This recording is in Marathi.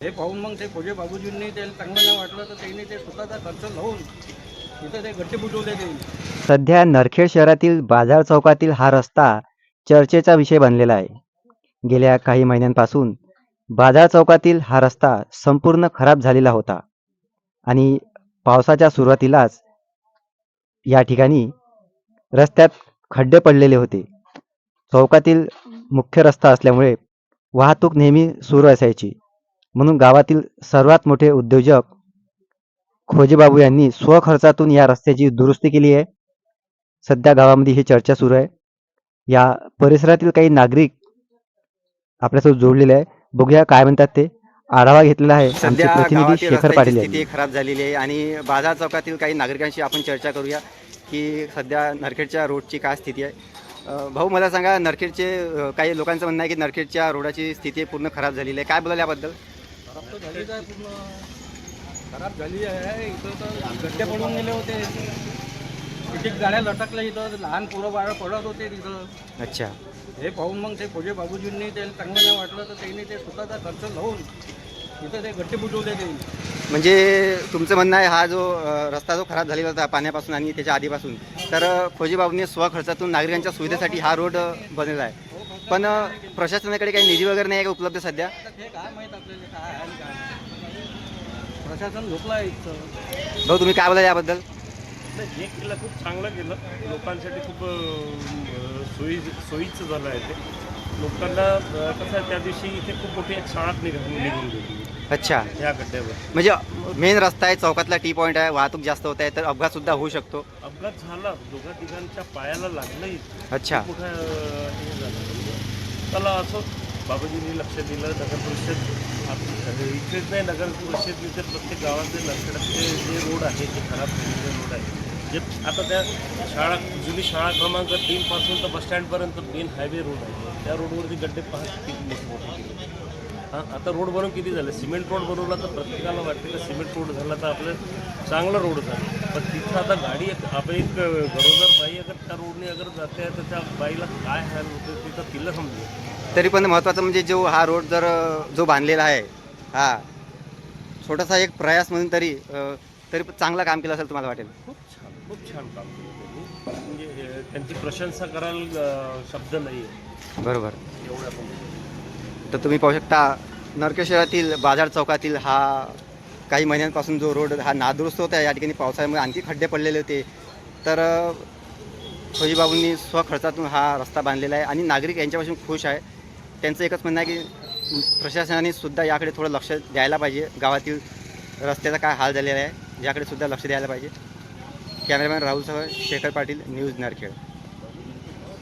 हे पाहून मग ते खोजे बाबूजींनी ते चांगलं नाही वाटलं तर त्यांनी ते स्वतःचा खर्च लावून तिथं ते गट्टे बुटवले ते. सध्या नरखेड शहरातील बाजार चौकातील हा रस्ता चर्चेचा विषय बनलेला आहे. गेल्या काही महिन्यांपासून बाजार चौकातील हा रस्ता संपूर्ण खराब झालेला होता आणि पावसाच्या सुरुवातीलाच या ठिकाणी रस्त्यात खड्डे पडलेले होते. चौकातील मुख्य रस्ता असल्यामुळे वाहतूक नेहमी सुरू असायची. म्हणून गावातील सर्वात मोठे उद्योजक खोजेबाबू यांनी स्वखर्चातून या रस्त्याची दुरुस्ती केली आहे. सध्या गावामध्ये ही चर्चा सुरू आहे. या परिसरातील काही नागरिक आपल्यासोबत जोडलेले आहे बघूया काय म्हणतात ते. आढावा घेतलेला आहे आमचे सध्या प्रतिनिधी गावातील शेखर रस्त्याची पाटील स्थिती खराब झालेली आहे आणि बाजार चौकातील काही नागरिकांशी आपण चर्चा करूया की सध्या नरखेडच्या रोडची काय स्थिती आहे. अ, भाऊ मला सांगा नरखेडचे अ, काही लोकांचं म्हणणं आहे की नरखेडच्या रोडाची स्थिती पूर्ण खराब झालेली आहे. काय बोलाल याबद्दल? खराब तर झालीच आहे. पूर्ण खराब झाली आहे. इथं तर गड्डे पडून गेले होते. एक एक गाड्या लटकल्या इथं. लहान पोरं बाळं पडत होते तिथं. अच्छा. हे पाहून मग ते खोजे बाबूजींनी ते चांगलं नाही वाटलं तर त्यांनी ते स्वतःचा खर्च लावून तिथं ते गड्डे बुजवले त्यांनी म्हणजे तुमचं म्हणणं आहे हा जो रस्ता जो खराब झालेला होता पाण्यापासून आणि त्याच्या आधीपासून तर खोजीबाबूंनी स्वखर्चातून नागरिकांच्या सुविधेसाठी हा रोड अ, बनवला आहे. पण प्रशासनाकडे काही निधी वगैरे नाही आहे का उपलब्ध सध्या? काय माहीत आपल्याला काय आहे आणि काय नाही. प्रशासन झोपलं आहे इथं. भाऊ तुम्ही काय बोला याबद्दल? नाही, हे केलं खूप चांगलं केलं लोकांसाठी खूप अं, सोयी सोयीचं झालं आहे ते. लोकांना अं, कसं आहे त्या दिवशी इथे खूप मोठी एक शाळा निघून निघून गेली. अच्छा. ह्या गड्ड्यावर. म्हणजे मेन रस्ता आहे चौकातला टी पॉईंट आहे वाहतूक जास्त होत आहे तर अपघात सुद्धा होऊ शकतो. अपघात झाला दोघा तिघांच्या पायाला लागलंही अच्छा. खूप मोठं अं, हे झालं. त्याला असं. बाबाजींनी लक्ष दिलं नगर परिषद इकडेच नाही नगर परिषद इथे प्रत्येक गावातले नरखेडातले जे रोड आहे ते खराब झालेले रोड आहे जे आता त्या शाळा जुनी शाळा क्रमांक तीनपासून तर बसस्टँडपर्यंत मेन हायवे रोड आहे. त्या रोडवरती गड्डे पाहत मोठे मोठे केले. हां आता रोड बनवून किती झाले? सिमेंट रोड बनवला तर प्रत्येकाला वाटते का सिमेंट रोड झाला तर आपलं चांगला रोड झाला. पण तिथं आता गाडी एक आपण एक गरोदर बाई अगर त्या रोडने अगर जाते तर त्या बाईला काय हाल होते तिथं तिला समजेल. तरी पण महत्त्वाचं म्हणजे जो हा रोड जर जो बांधलेला आहे हा छोटासा एक प्रयास म्हणून तरी तरी पण चांगलं काम केलं असेल तुम्हाला वाटेल. खूप छान खूप छान काम केलं त्यांनी. म्हणजे त्यांची प्रशंसा करायला शब्द नाही आहे बरोबर. एवढ्या पण. तर तुम्ही पाहू शकता नरकेश्वरातील बाजार चौकातील हा काही महिन्यांपासून जो रोड हा नादुरुस्त होता या ठिकाणी पावसाळ्यामुळे आणखी खड्डे पडलेले होते. तर अ, फौजीबाबूंनी स्वखर्चातून हा रस्ता बांधलेला आहे आणि नागरिक यांच्यापासून खुश आहे. त्यांचं एकच म्हणणं आहे की प्रशासनाने सुद्धा याकडे थोडं लक्ष द्यायला पाहिजे. गावातील रस्त्याचा काय हाल झालेला आहे याकडे सुद्धा लक्ष द्यायला पाहिजे. कॅमेरामॅन राहुलसह शेखर पाटील न्यूज नरखेड.